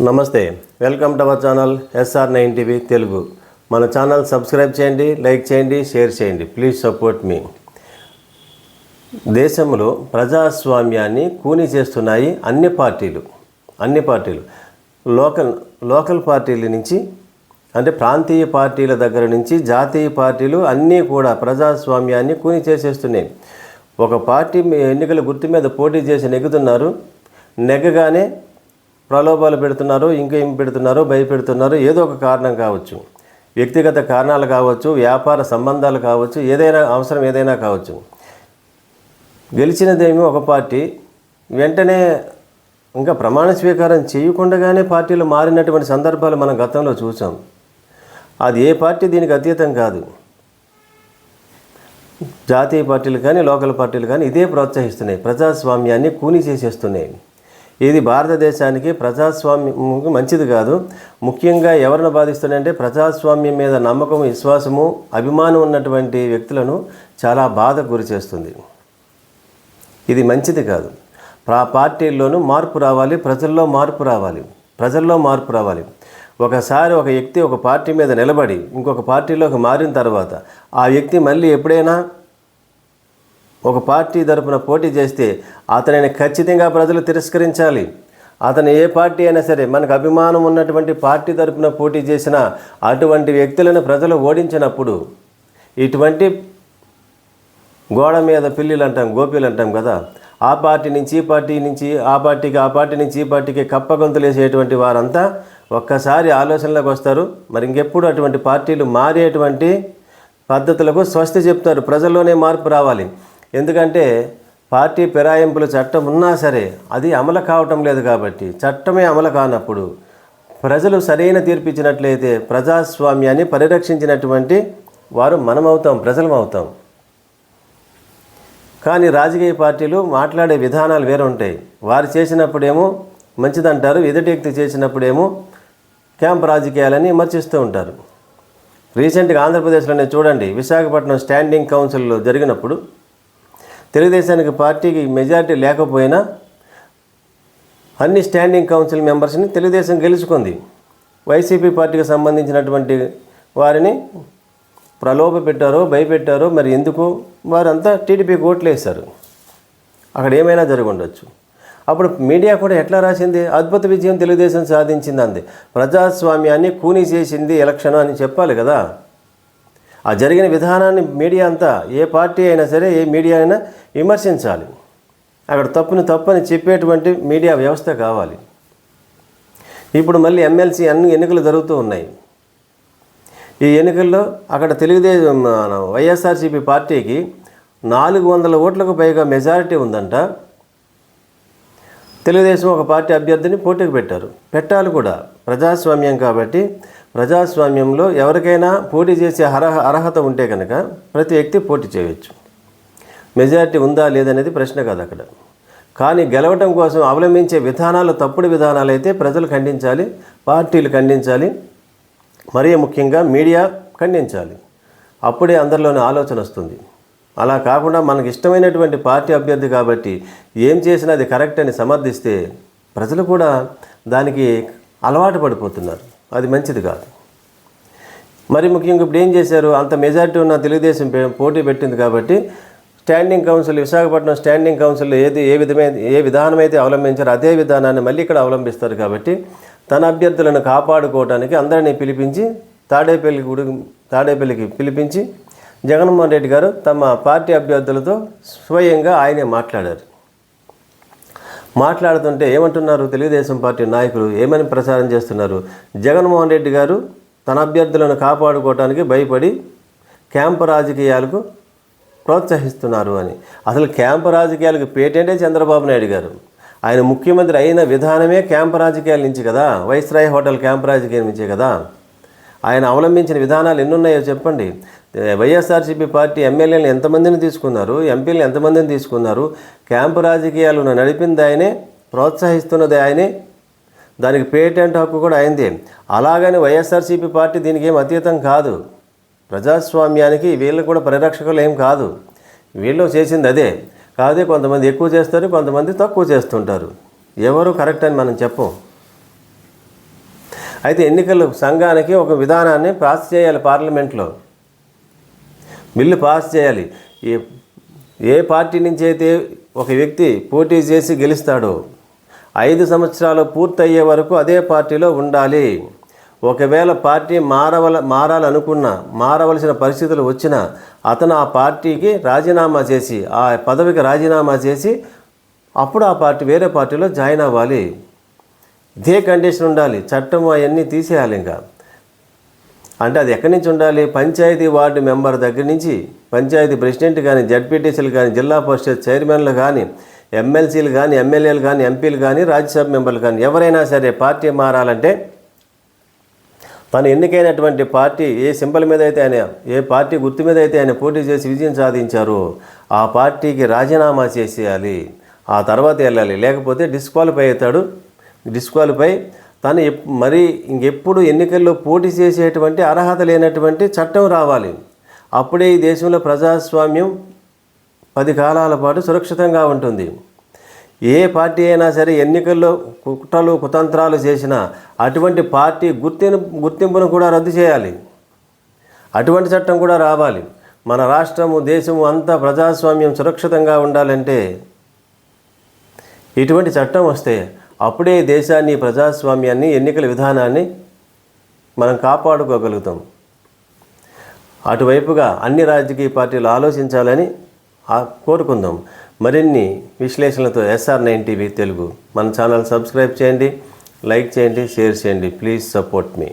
నమస్తే welcome to our channel S R nine TV Telugu. మన channel subscribe చేయండి like చేయండి షేర్ చేయండి. Please support me. దేశంలో ప్రజాస్వామ్యాన్ని కూని చేస్తున్నాయి అన్ని పార్టీలు. అన్ని పార్టీలు. లోకల్ లోకల్ పార్టీల నుంచి అంటే ప్రాంతీయ పార్టీల దగ్గర నుంచి జాతీయ పార్టీలు అన్నీ కూడా ప్రజాస్వామ్యాన్ని కూని చేసేస్తున్నాయి. ఒక పార్టీ మీ ఎన్నికల గుర్తు మీద పోటీ చేసి నెగ్గుతున్నారు. నెగ్గగానే ప్రలోభాలు పెడుతున్నారు ఇంకేం పెడుతున్నారు భయపెడుతున్నారు ఏదో ఒక కారణం కావచ్చు. వ్యక్తిగత కారణాలు కావచ్చు వ్యాపార సంబంధాలు కావచ్చు ఏదైనా అవసరం ఏదైనా కావచ్చు. గెలిచినదేమో ఒక పార్టీ వెంటనే ఇంకా ప్రమాణ స్వీకారం చేయకుండానే పార్టీలు మారినటువంటి సందర్భాలు మనం గతంలో చూసాం. అది ఏ పార్టీ దీనికి అతీతం కాదు. జాతీయ పార్టీలు కానీ లోకల్ పార్టీలు కానీ ఇదే ప్రోత్సహిస్తున్నాయి. ప్రజాస్వామ్యాన్ని కూని చేసేస్తున్నాయి ఇది భారతదేశానికి ప్రజాస్వామ్యం మంచిది కాదు. ముఖ్యంగా ఎవరిని బాధిస్తుందంటే ప్రజాస్వామ్యం మీద నమ్మకం విశ్వాసము అభిమానం ఉన్నటువంటి వ్యక్తులను చాలా బాధకు గురి చేస్తుంది. ఇది మంచిది కాదు. ఆ పార్టీల్లోనూ మార్పు రావాలి ప్రజల్లో మార్పు రావాలి ప్రజల్లో మార్పు రావాలి. ఒకసారి ఒక వ్యక్తి ఒక పార్టీ మీద నిలబడి ఇంకొక పార్టీలోకి మారిన తర్వాత ఆ వ్యక్తి మళ్ళీ ఎప్పుడైనా ఒక పార్టీ తరపున పోటీ చేస్తే అతనిని ఖచ్చితంగా ప్రజలు తిరస్కరించాలి. అతను ఏ పార్టీ అయినా సరే మనకు అభిమానం ఉన్నటువంటి పార్టీ తరపున పోటీ చేసిన అటువంటి వ్యక్తులను ప్రజలు ఓడించినప్పుడు ఇటువంటి గోడ మీద పిల్లిలు అంటాం గోపీలు అంటాం కదా ఆ పార్టీ నుంచి ఈ పార్టీ నుంచి ఆ పార్టీకి ఆ పార్టీ నుంచి ఈ పార్టీకి కప్పగొంతులేసేటువంటి వారంతా ఒక్కసారి ఆలోచనలోకి వస్తారు. మరి ఇంకెప్పుడు అటువంటి పార్టీలు మారేటువంటి పద్ధతులకు స్వస్తి చెప్తారు. ప్రజల్లోనే మార్పు రావాలి. ఎందుకంటే పార్టీ ఫిరాయింపుల చట్టం ఉన్నా సరే అది అమలు కావటం లేదు కాబట్టి చట్టమే అమలు కానప్పుడు ప్రజలు సరైన తీర్పు ఇచ్చినట్లయితే ప్రజాస్వామ్యాన్ని పరిరక్షించినటువంటి వారు మనమవుతాం ప్రజలం అవుతాం కానీ రాజకీయ పార్టీలు మాట్లాడే విధానాలు వేరే ఉంటాయి వారు చేసినప్పుడేమో మంచిదంటారు ఎదుటి వ్యక్తి చేసినప్పుడేమో క్యాంప్ రాజకీయాలని విమర్శిస్తూ ఉంటారు. రీసెంట్గా ఆంధ్రప్రదేశ్లోనే చూడండి విశాఖపట్నం స్టాండింగ్ కౌన్సిల్లో జరిగినప్పుడు తెలుగుదేశానికి పార్టీకి మెజారిటీ లేకపోయినా అన్ని స్టాండింగ్ కౌన్సిల్ మెంబర్స్ని తెలుగుదేశం గెలుచుకుంది. వైసీపీ పార్టీకి సంబంధించినటువంటి వారిని ప్రలోభ పెట్టారో భయపెట్టారో మరి ఎందుకు? వారంతా టీడీపీకి ఓట్లు వేశారు. అక్కడ ఏమైనా జరిగి ఉండొచ్చు అప్పుడు మీడియా కూడా ఎట్లా రాసింది? అద్భుత విజయం తెలుగుదేశం సాధించింది అంది ప్రజాస్వామ్యాన్ని కూని చేసింది ఎలక్షన్ అని చెప్పాలి కదా. ఆ జరిగిన విధానాన్ని మీడియా అంతా ఏ పార్టీ అయినా సరే ఏ మీడియా అయినా విమర్శించాలి. అక్కడ తప్పుని తప్పని చెప్పేటువంటి మీడియా వ్యవస్థ కావాలి. ఇప్పుడు మళ్ళీ ఎమ్మెల్సీ అన్ని ఎన్నికలు జరుగుతూ ఉన్నాయి. ఈ ఎన్నికల్లో అక్కడ తెలుగుదేశం మన వైఎస్ఆర్సీపీ పార్టీకి నాలుగు వందల ఓట్లకు పైగా మెజారిటీ ఉందంట. తెలుగుదేశం ఒక పార్టీ అభ్యర్థిని పోటీకి పెట్టారు. పెట్టాలి కూడా. ప్రజాస్వామ్యం కాబట్టి ప్రజాస్వామ్యంలో ఎవరికైనా పోటీ చేసే అర్హ అర్హత ఉంటే కనుక ప్రతి వ్యక్తి పోటీ చేయవచ్చు మెజారిటీ ఉందా లేదనేది ప్రశ్న కాదు అక్కడ. కానీ గెలవటం కోసం అవలంబించే విధానాలు తప్పుడు విధానాలు అయితే ప్రజలు ఖండించాలి పార్టీలు ఖండించాలి మరీ ముఖ్యంగా మీడియా ఖండించాలి. అప్పుడే అందరిలోని ఆలోచన వస్తుంది. అలా కాకుండా మనకు ఇష్టమైనటువంటి పార్టీ అభ్యర్థి కాబట్టి ఏం చేసినా అది కరెక్ట్ అని సమర్థిస్తే ప్రజలు కూడా దానికి అలవాటు పడిపోతున్నారు. అది మంచిది కాదు. మరి ముఖ్యంగా ఇప్పుడు ఏం చేశారు? అంత మెజారిటీ ఉన్న తెలుగుదేశం పే- పోటీ పెట్టింది కాబట్టి standing council Visakhapatnam standing council ఏది ఏ విధమైన ఏ విధానం అయితే అవలంబించారో అదే విధానాన్ని మళ్ళీ ఇక్కడ అవలంబిస్తారు కాబట్టి తన అభ్యర్థులను కాపాడుకోవడానికి అందరినీ పిలిపించి తాడేపల్లి గుడి తాడేపల్లికి పిలిపించి జగన్మోహన్ రెడ్డి గారు తమ పార్టీ అభ్యర్థులతో స్వయంగా ఆయనే మాట్లాడారు. మాట్లాడుతుంటే ఏమంటున్నారు తెలుగుదేశం పార్టీ నాయకులు? ఏమని ప్రచారం చేస్తున్నారు? జగన్మోహన్ రెడ్డి గారు తన అభ్యర్థులను కాపాడుకోవడానికి భయపడి క్యాంపు రాజకీయాలకు ప్రోత్సహిస్తున్నారు అని. అసలు క్యాంపు రాజకీయాలకు పేటెంటే చంద్రబాబు నాయుడు గారు. ఆయన ముఖ్యమంత్రి అయిన విధానమే క్యాంపు రాజకీయాల నుంచి కదా? వైస్రాయ్ హోటల్ క్యాంపు రాజకీయం నుంచే కదా? ఆయన అవలంబించిన విధానాలు ఎన్నున్నాయో చెప్పండి. వైఎస్ఆర్సీపీ పార్టీ ఎమ్మెల్యేలు ఎంతమందిని తీసుకున్నారు? ఎంపీలు ఎంతమందిని తీసుకున్నారు? క్యాంపు రాజకీయాలు నడిపింది ఆయనే? ప్రోత్సహిస్తున్నది ఆయనే? దానికి పేటెంట్ హక్కు కూడా అయిందే అలాగని వైఎస్ఆర్సీపీ పార్టీ దీనికి ఏం అతీతం కాదు. ప్రజాస్వామ్యానికి వీళ్ళు కూడా పరిరక్షకులు ఏం కాదు. వీళ్ళు చేసింది అదే. కాదే కొంతమంది ఎక్కువ చేస్తారు కొంతమంది తక్కువ చేస్తుంటారు. ఎవరు కరెక్ట్ అని మనం చెప్పం. అయితే ఎన్నికల సంఘానికి ఒక విధానాన్ని పాస్ చేయాలి పార్లమెంట్లో. బిల్లు పాస్ చేయాలి. ఏ ఏ పార్టీ నుంచి అయితే ఒక వ్యక్తి పోటీ చేసి గెలుస్తాడో ఐదు సంవత్సరాలు పూర్తయ్యే వరకు అదే పార్టీలో ఉండాలి. ఒకవేళ పార్టీ మారవల మారాలనుకున్నా మారవలసిన పరిస్థితులు వచ్చినా అతను ఆ పార్టీకి రాజీనామా చేసి ఆ పదవికి రాజీనామా చేసి అప్పుడు ఆ పార్టీ వేరే పార్టీలో జాయిన్ అవ్వాలి. ఇదే కండిషన్ ఉండాలి. చట్టం అవన్నీ తీసేయాలి ఇంకా. అంటే అది ఎక్కడి నుంచి ఉండాలి? పంచాయతీ వార్డు మెంబర్ దగ్గర నుంచి పంచాయతీ ప్రెసిడెంట్ కానీ జడ్పీటీసీలు కానీ జిల్లా పరిషత్ చైర్మన్లు కానీ ఎమ్మెల్సీలు కానీ ఎమ్మెల్యేలు కానీ ఎంపీలు కానీ రాజ్యసభ మెంబర్లు కానీ ఎవరైనా సరే పార్టీ మారాలంటే తను ఎన్నికైనటువంటి పార్టీ ఏ సింబల్ మీద అయితే ఆయన ఏ పార్టీ గుర్తు మీద అయితే ఆయన పోటీ చేసి విజయం సాధించారో ఆ పార్టీకి రాజీనామా చేసేయాలి. ఆ తర్వాత వెళ్ళాలి. లేకపోతే డిస్క్వాలిఫై అవుతాడు డిస్క్వాలిఫై తను మరి ఇంకెప్పుడు ఎన్నికల్లో పోటీ చేసేటువంటి అర్హత లేనటువంటి చట్టం రావాలి. అప్పుడే ఈ దేశంలో ప్రజాస్వామ్యం పది కాలాల పాటు సురక్షితంగా ఉంటుంది. ఏ పార్టీ అయినా సరే ఎన్నికల్లో కుట్రలు కుతంత్రాలు చేసినా అటువంటి పార్టీ గుర్తింపు గుర్తింపును కూడా రద్దు చేయాలి. అటువంటి చట్టం కూడా రావాలి. మన రాష్ట్రము దేశము అంతా ప్రజాస్వామ్యం సురక్షితంగా ఉండాలంటే ఇటువంటి చట్టం వస్తే అప్పుడే దేశాన్ని ప్రజాస్వామ్యాన్ని ఎన్నికల విధానాన్ని మనం కాపాడుకోగలుగుతాం. అటువైపుగా అన్ని రాజకీయ పార్టీలు ఆలోచించాలని కోరుకుందాం. మరిన్ని విశ్లేషణలతో S R nine TV Telugu. మన ఛానల్ సబ్స్క్రైబ్ చేయండి లైక్ చేయండి షేర్ చేయండి. Please support me.